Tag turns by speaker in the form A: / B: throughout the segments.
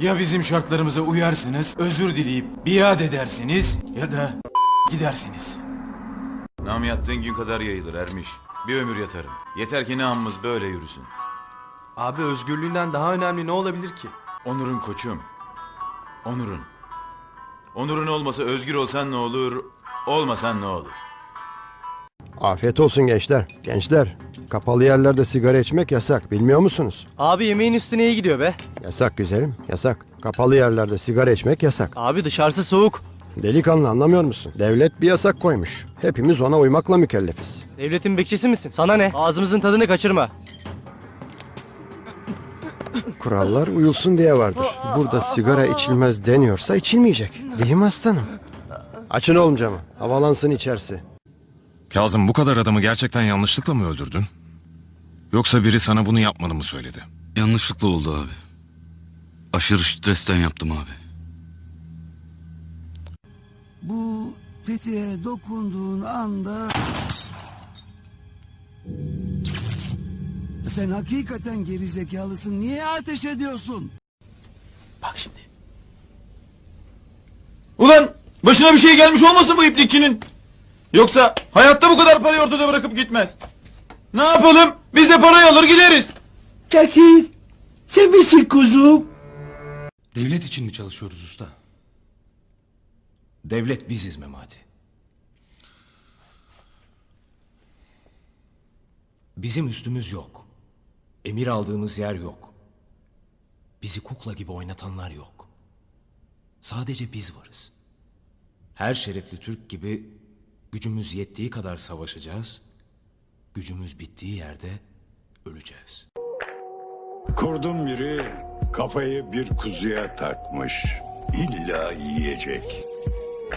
A: Ya bizim şartlarımıza uyarsınız, özür dileyip biat edersiniz ya da gidersiniz.
B: Nam yattığın gün kadar yayılır Ermiş. Bir ömür yatarım. Yeter ki namımız böyle yürüsün.
C: Abi özgürlüğünden daha önemli ne olabilir ki?
B: Onur'un koçum. Onur'un. Onur'un olmasa özgür olsan ne olur, olmasan ne olur?
D: Afiyet olsun gençler. Gençler, kapalı yerlerde sigara içmek yasak. Bilmiyor musunuz?
E: Abi yemeğin üstüne iyi gidiyor be.
D: Yasak güzelim, yasak. Kapalı yerlerde sigara içmek yasak.
E: Abi dışarısı soğuk.
D: Delikanlı anlamıyor musun? Devlet bir yasak koymuş. Hepimiz ona uymakla mükellefiz.
E: Devletin bekçisi misin? Sana ne? Ağzımızın tadını kaçırma.
D: Kurallar uyulsun diye vardır. Burada sigara içilmez deniyorsa içilmeyecek. Değil mi aslanım? Açın oğlum camı. Havalansın içerisi.
F: Kazım bu kadar adamı gerçekten yanlışlıkla mı öldürdün? Yoksa biri sana bunu yapmanı mı söyledi?
G: Yanlışlıkla oldu abi. Aşırı stresten yaptım abi.
H: Bu tetiğe dokunduğun anda sen hakikaten gerizekalısın. Niye ateş ediyorsun?
B: Ulan başına bir şey gelmiş olmasın bu iplikçinin? Yoksa hayatta bu kadar parayı ortada bırakıp gitmez. Ne yapalım? Biz de parayı alır gideriz.
H: Çekil. Sen misin kuzum?
A: Devlet için mi çalışıyoruz usta? Devlet biziz Memati. Bizim üstümüz yok. Emir aldığımız yer yok. Bizi kukla gibi oynatanlar yok. Sadece biz varız. Her şerefli Türk gibi gücümüz yettiği kadar savaşacağız. Gücümüz bittiği yerde öleceğiz.
I: Kurdun biri kafayı bir kuzuya takmış. İlla yiyecek.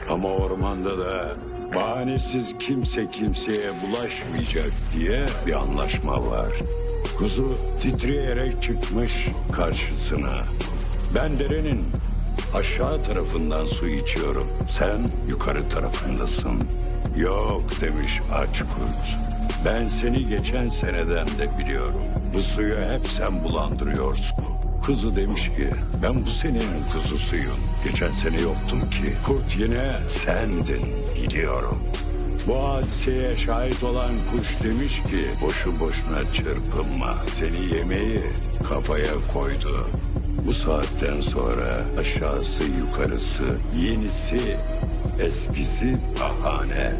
I: Ama ormanda da bahanesiz kimse kimseye bulaşmayacak diye bir anlaşma var. Kuzu titreyerek çıkmış karşısına. Ben derenin aşağı tarafından su içiyorum. Sen yukarı tarafındasın. Yok demiş aç kurt. Ben seni geçen seneden de biliyorum. Bu suyu hep sen bulandırıyorsun. Kuzu demiş ki ben bu senenin kuzusuyum. Geçen sene yoktum ki. Kurt yine sendin biliyorum. Bu hadiseye şahit olan kuş demiş ki boşu boşuna çırpınma. Seni yemeği kafaya koydu. Bu saatten sonra aşağısı yukarısı, yenisi eskisi bahane.